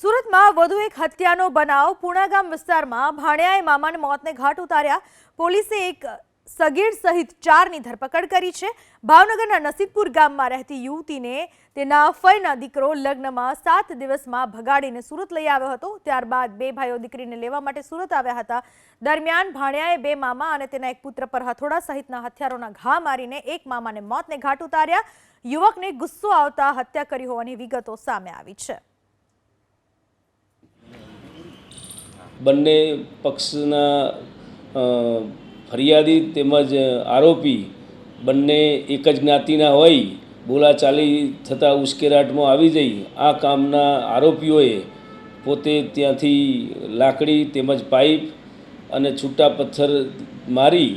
સુરતમાં વધુ એક હત્યાનો બનાવ પુણાગામ વિસ્તારમાં ભાણિયાએ મામાને મોતને ઘાટ ઉતાર્યા. પોલીસે એક સગીર સહિત ચારની ધરપકડ કરી છે. ભાવનગરના નસીબપુર ગામમાં રહેતી યુવતીને તેના ફઈના દીકરો લગ્નમાં સાત દિવસમાં ભગાડીને સુરત લઈ આવ્યો હતો. ત્યારબાદ બે ભાઈઓ દીકરીને લેવા માટે સુરત આવ્યા હતા. દરમિયાન ભાણિયાએ બે મામા અને તેના એક પુત્ર પર હથોડા સહિતના હથિયારોના ઘા મારીને એક મામાને મોતને ઘાટ ઉતાર્યા. યુવકને ગુસ્સો આવતા હત્યા કરી હોવાની વિગતો સામે આવી છે. બંને પક્ષના ફરિયાદી તેમજ આરોપી બંને એક જ જ્ઞાતિના હોય, બોલાચાલી થતાં ઉશ્કેરાટમાં આવી જઈ, આ કામના આરોપીઓએ પોતે ત્યાંથી લાકડી તેમજ પાઇપ અને છૂટા પથ્થર મારી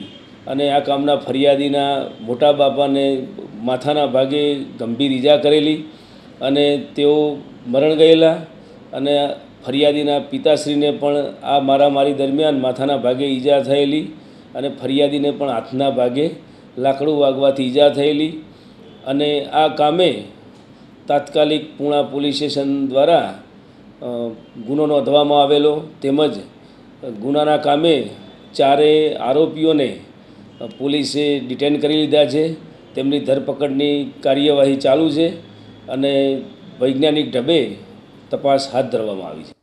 અને આ કામના ફરિયાદીના મોટા બાપાને માથાના ભાગે ગંભીર ઈજા કરેલી અને તેઓ મરણ ગયેલા અને ફરિયાદીના પિતાશ્રીને પણ આ મારામારી દરમિયાન માથાના ભાગે ઈજા થયેલી અને ફરિયાદીને પણ હાથના ભાગે લાકડું વાગવાથી ઈજા થયેલી. અને આ કામે તાત્કાલિક પૂણા પોલીસ સ્ટેશન દ્વારા ગુનો નોંધવામાં આવેલો તેમજ ગુનાના કામે ચારે આરોપીઓને પોલીસે ડિટેન કરી લીધા છે. તેમની ધરપકડની કાર્યવાહી ચાલુ છે અને વૈજ્ઞાનિક ઢબે તપાસ હાથ ધરવામાં આવી છે.